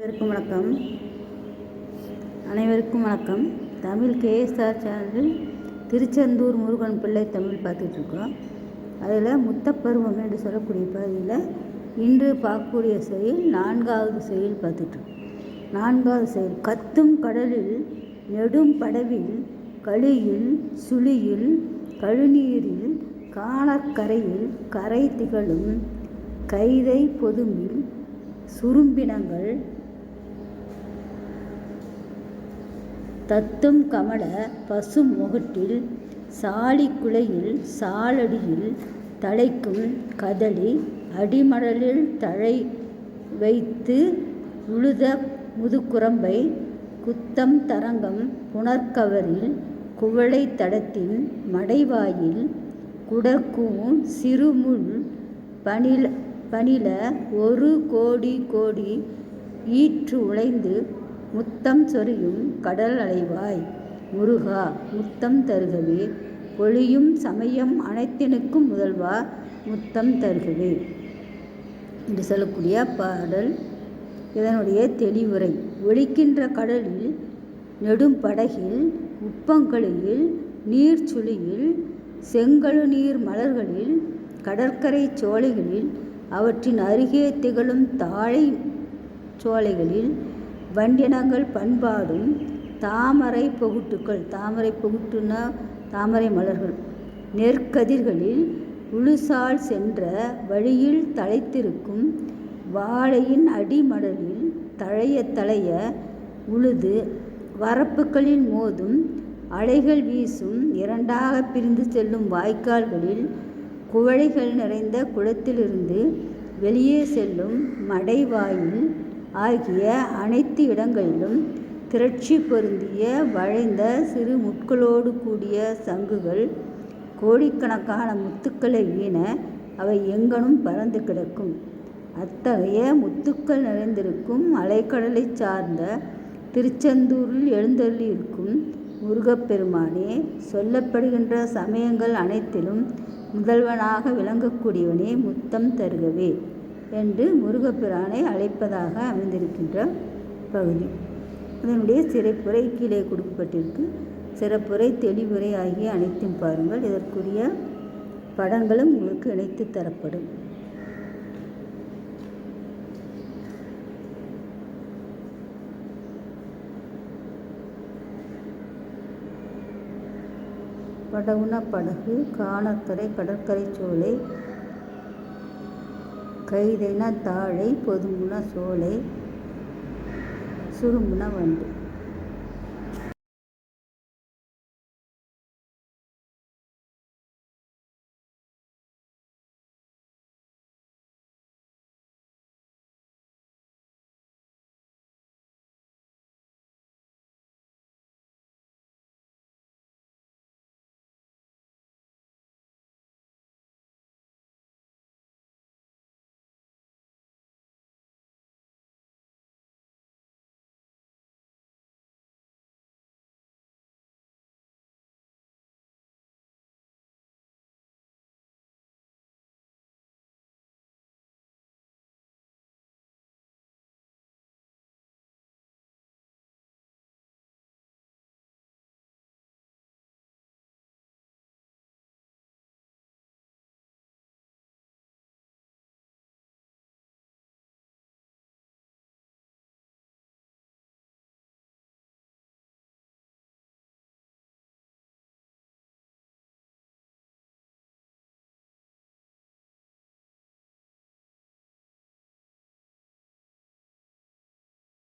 அனைவருக்கும் வணக்கம். அனைவருக்கும் வணக்கம். தமிழ் கேஎஸ்ஆர் சேனலில் திருச்செந்தூர் முருகன் பிள்ளை தமிழ் பார்த்துட்ருக்கோம். அதில் முத்தப்பருவம் என்று சொல்லக்கூடிய பகுதியில் இன்று பார்க்கக்கூடிய செயல் நான்காவது செயல் பார்த்துட்ருக்கோம். நான்காவது செயல் கத்தும் கடலில் நெடும் படவில் களியில் சுழியில் கழுநீரில் காணற்கரையில் கரை திகழும் கைதை பொதுமில் சுரும்பினங்கள் தத்தும் கமல பசும் முகட்டில் சாலி குலையில் சாலடியில் தழைக்கும் கதலி அடிமடலில் தழை வைத்து உழுத முதுகுரம்பை குத்தம் தரங்கம் புனர்கவரில் குவளை தடத்தின் மடைவாயில் குடக்கும் சிறுமுள் பனில பனில ஒரு கோடி கோடி ஈற்று உழைந்து முத்தம் சொரியும் கடல் அலைவாய். முருகா முத்தம் தருகவே பொழியும் சமயம் அனைத்தினுக்கும் முதல்வா முத்தம் தருகவே. என்று சொல்லக்கூடிய பாடல் இதனுடைய தெளிவுரை. ஒழிக்கின்ற கடலில் நெடும் படகில் உப்பங்களில் நீர்ச்சுழியில் செங்கழு நீர் மலர்களில் கடற்கரை சோலைகளில் அவற்றின் அருகே திகழும் தாழை சோலைகளில் வண்டினங்கள் பண்பாடும் தாமரை பொகுட்டுக்கள். தாமரை பொகுட்டுன்னா தாமரை மலர்கள். நெற்கதிர்களில் உழுசால் சென்ற வழியில் தழைத்திருக்கும் வாழையின் அடிமடலில் தழைய தழைய உழுது வரப்புகளில் மோதும் அலைகள் வீசும் இரண்டாக பிரிந்து செல்லும் வாய்க்கால்களில் குவளைகள் நிறைந்த குளத்திலிருந்து வெளியே செல்லும் மடைவாயில் ஆகிய அனைத்து இடங்களிலும் திரட்சி பொருந்திய வளைந்த சிறு முட்களோடு கூடிய சங்குகள் கோடிக்கணக்கான முத்துக்களை வீண அவை எங்கனும் பறந்து கிடக்கும். அத்தகைய முத்துக்கள் நிறைந்திருக்கும் அலைக்கடலை சார்ந்த திருச்செந்தூரில் எழுந்தருளியிருக்கும் முருகப்பெருமானே சொல்லப்படுகின்ற சமயங்கள் அனைத்திலும் முதல்வனாக விளங்கக்கூடியவனே முத்தம் தருகவே. என்று முருகப்பிரானை அழைப்பதாக அமைந்திருக்கின்ற பகுதி. அதனுடைய சிறைப்புரை கீழே கொடுக்கப்பட்டிருக்கு. சிறப்புரை தெளிவுரை ஆகிய அனைத்தும் பாருங்கள். இதற்குரிய படங்களும் உங்களுக்கு இணைத்து தரப்படும். படகுன படகு காணக்கரை கடற்கரை சோலை கைதைனா தாழை பொதுமுன சோலை சுருமுன வண்டு.